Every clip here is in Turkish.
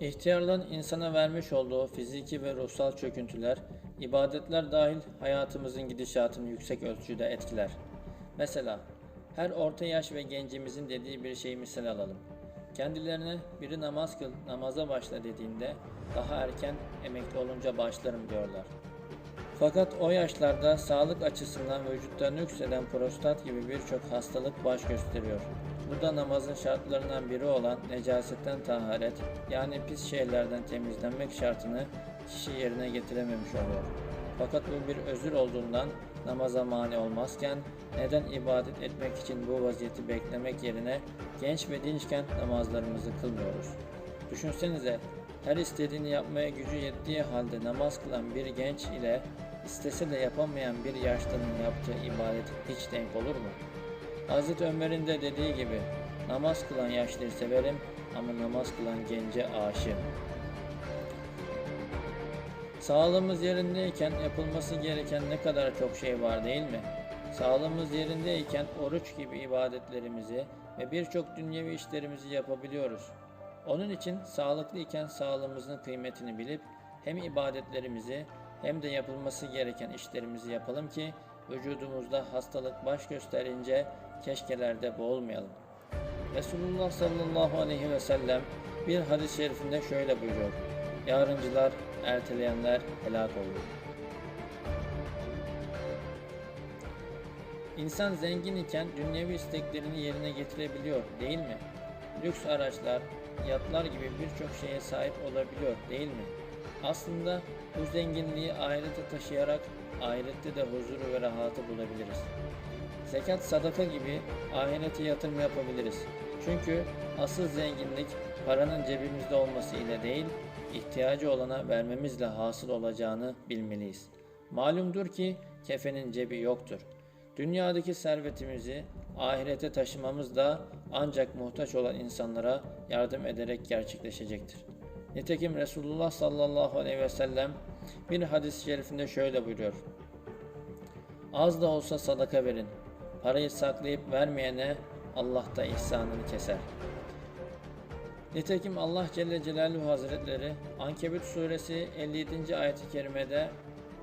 İhtiyarlığın insana vermiş olduğu fiziki ve ruhsal çöküntüler, ibadetler dahil hayatımızın gidişatını yüksek ölçüde etkiler. Mesela her orta yaş ve gencimizin dediği bir şeyi misal alalım. Kendilerine biri namaz kıl, namaza başla dediğinde daha erken emekli olunca başlarım diyorlar. Fakat o yaşlarda sağlık açısından vücutlarına yükselen prostat gibi birçok hastalık baş gösteriyor. Bu da namazın şartlarından biri olan necasetten taharet yani pis şeylerden temizlenmek şartını kişi yerine getirememiş oluyor. Fakat bu bir özür olduğundan namaza mani olmazken neden ibadet etmek için bu vaziyeti beklemek yerine genç ve dinçken namazlarımızı kılmıyoruz? Düşünsenize her istediğini yapmaya gücü yettiği halde namaz kılan bir genç ile istese de yapamayan bir yaşlının yaptığı ibadet hiç denk olur mu? Hazreti Ömer'in de dediği gibi namaz kılan yaşlıyı severim ama namaz kılan gence aşığım. Sağlığımız yerindeyken yapılması gereken ne kadar çok şey var değil mi? Sağlığımız yerindeyken oruç gibi ibadetlerimizi ve birçok dünyevi işlerimizi yapabiliyoruz. Onun için sağlıklı iken sağlığımızın kıymetini bilip hem ibadetlerimizi hem de yapılması gereken işlerimizi yapalım ki vücudumuzda hastalık baş gösterince keşkelerde boğulmayalım. Resulullah sallallahu aleyhi ve sellem bir hadis-i şerifinde şöyle buyuruyor. Yarıncılar, erteleyenler helak olur. İnsan zengin iken dünyevi isteklerini yerine getirebiliyor değil mi? Lüks araçlar, yatlar gibi birçok şeye sahip olabiliyor değil mi? Aslında bu zenginliği ahirete taşıyarak ahirette de huzuru ve rahatı bulabiliriz. Zekat, sadaka gibi ahirete yatırım yapabiliriz. Çünkü asıl zenginlik paranın cebimizde olması ile değil, ihtiyacı olana vermemizle hasıl olacağını bilmeliyiz. Malumdur ki kefenin cebi yoktur. Dünyadaki servetimizi ahirete taşımamız da ancak muhtaç olan insanlara yardım ederek gerçekleşecektir. Nitekim Resulullah sallallahu aleyhi ve sellem bir hadis-i şerifinde şöyle buyuruyor. Az da olsa sadaka verin. Parayı saklayıp vermeyene Allah da ihsanını keser. Nitekim Allah Celle Celaluhu Hazretleri Ankebut suresi 57. ayet-i kerimede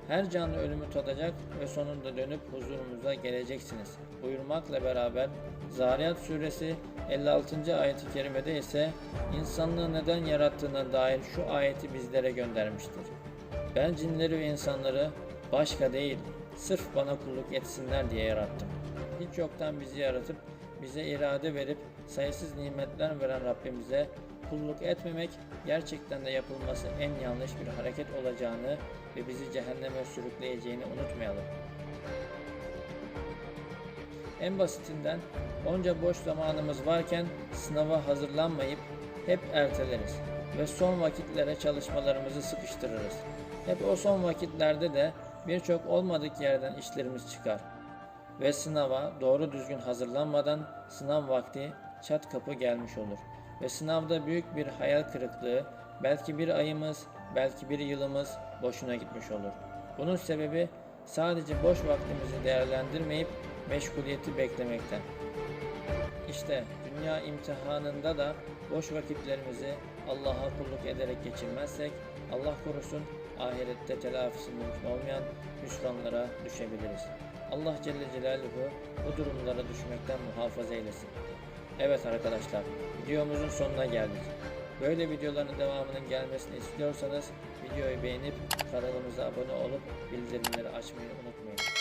her canlı ölümü tadacak ve sonunda dönüp huzurumuza geleceksiniz buyurmakla beraber Zariyat suresi 56. ayet-i kerimede ise insanlığı neden yarattığına dair şu ayeti bizlere göndermiştir. Ben cinleri ve insanları başka değil, sırf bana kulluk etsinler diye yarattım. Hiç yoktan bizi yaratıp bize irade verip sayısız nimetler veren Rabbimize kulluk etmemek gerçekten de yapılması en yanlış bir hareket olacağını ve bizi cehenneme sürükleyeceğini unutmayalım. En basitinden onca boş zamanımız varken sınava hazırlanmayıp hep erteleriz ve son vakitlere çalışmalarımızı sıkıştırırız. Hep o son vakitlerde de birçok olmadık yerden işlerimiz çıkar ve sınava doğru düzgün hazırlanmadan sınav vakti çat kapı gelmiş olur ve sınavda büyük bir hayal kırıklığı, belki bir ayımız, belki bir yılımız boşuna gitmiş olur. Bunun sebebi sadece boş vaktimizi değerlendirmeyip meşguliyeti beklemekten. İşte dünya imtihanında da boş vakitlerimizi Allah'a kulluk ederek geçirmezsek Allah korusun ahirette telafisi mümkün olmayan hüsranlara düşebiliriz. Allah Celle Celaluhu bu durumlara düşmekten muhafaza eylesin. Evet arkadaşlar videomuzun sonuna geldik. Böyle videoların devamının gelmesini istiyorsanız videoyu beğenip kanalımıza abone olup bildirimleri açmayı unutmayın.